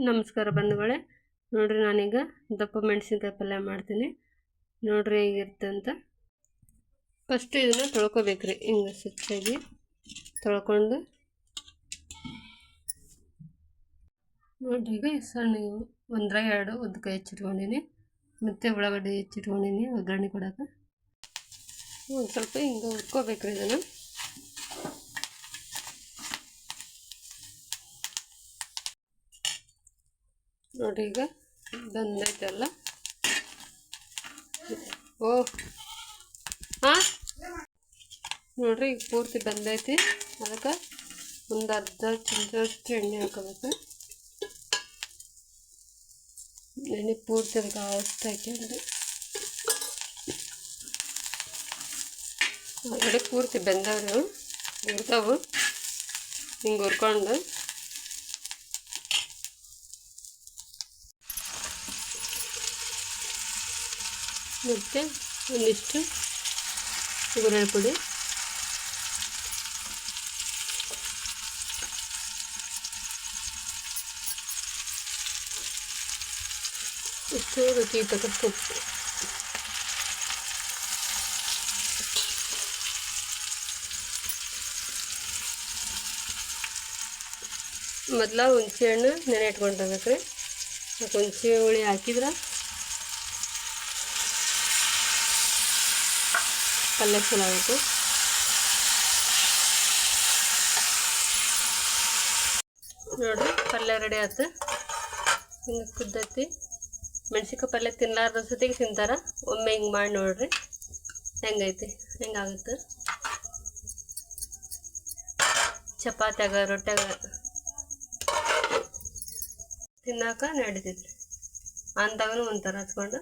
ನಮಸ್ಕಾರ ಬಂಧುಗಳೇ. ನೋಡ್ರಿ ನಾನೀಗ ದಪ್ಪ ಮೆಣಸಿನ್ಕಾಯಿ ಪಲ್ಯ ಮಾಡ್ತೀನಿ. ನೋಡ್ರಿ ಹೇಗಿರುತ್ತೆ. ಅಂತ ಫಸ್ಟ್ ಇದನ್ನು ತೊಳ್ಕೊಬೇಕ್ರಿ. ಹಿಂಗೆ ಸ್ವಚ್ಛಾಗಿ ತೊಳ್ಕೊಂಡು. ನೋಡ್ರಿ ಈಗ ಸಣ್ಣ ಒಂದರ ಎರಡು ಉದ್ದಕಾಯಿ ಹೆಚ್ಚಿಟ್ಕೊಂಡಿನಿ. ಮತ್ತು ಉಳ್ಳಾಗಡ್ಡೆ ಹೆಚ್ಚಿಟ್ಕೊಂಡಿನಿ. ಒಗ್ಗರಣೆ ಕೊಡೋಕೆ. ಒಂದು ಸ್ವಲ್ಪ ಹಿಂಗೆ ಹುರ್ಕೋಬೇಕ್ರಿ ಇದನ್ನು. ನೋಡಿ ಈಗ ಬಂದೈತಲ್ಲ. ಓ. ಹಾಂ? ನೋಡಿರಿ ಈಗ ಪೂರ್ತಿ ಬಂದೈತಿ. ಅದಕ್ಕೆ ಒಂದು ಅರ್ಧ ಚಮಚದಷ್ಟು ಎಣ್ಣೆ ಹಾಕೋಬೇಕು. ಎಣ್ಣೆ ಪೂರ್ತಿ ಅದಕ್ಕೆ ಹಾಕ್ಯಂಡು ಹೊರಗಡೆ ಪೂರ್ತಿ ಬೆಂದವ್ರಿ ಹುರ್ತಾವು ಹಿಂಗೆ ಹುರ್ಕೊಂಡು ಮತ್ತು ಒಂದಿಷ್ಟು ಗುರೆಳ್ ಪುಡಿ. ಇಷ್ಟು ರುಚಿ ತಕ್ಕಷ್ಟು ಉಪ್ಪು. ಮೊದಲ ಹುಣಸೆ ಹಣ್ಣು ನೆನೆ ಇಟ್ಕೊಂಡಿರ್ಬೇಕು ರೀ ಹುಣಸೆ ಹುಳಿ ಹಾಕಿದ್ರೆ ಪಲ್ಯ ಚಲೋ ಆಯಿತು ನೋಡಿರಿ, ಪಲ್ಯ ರೆಡಿ ಆಯ್ತು ಹಿಂಗೆ ಕುದ್ದೈತಿ ಮೆಣ್ಸಿನ್ಕಾಯಿ ಪಲ್ಯ ತಿನ್ನಲಾರ್ದ ಸತಿಗೆ ತಿಂತಾರ. ಒಮ್ಮೆ ಹಿಂಗೆ ಮಾಡಿ ನೋಡ್ರಿ. ಹೆಂಗೈತಿ? ಹೆಂಗಾಗುತ್ತೆ ಚಪಾತ್ಯಾಗ, ರೊಟ್ಯಾಗ. ತಿನ್ನಾಕ ನಡಿತೈತಿ ಅಂತಾಗೂ ಒಂಥರ ಹಚ್ಕೊಂಡು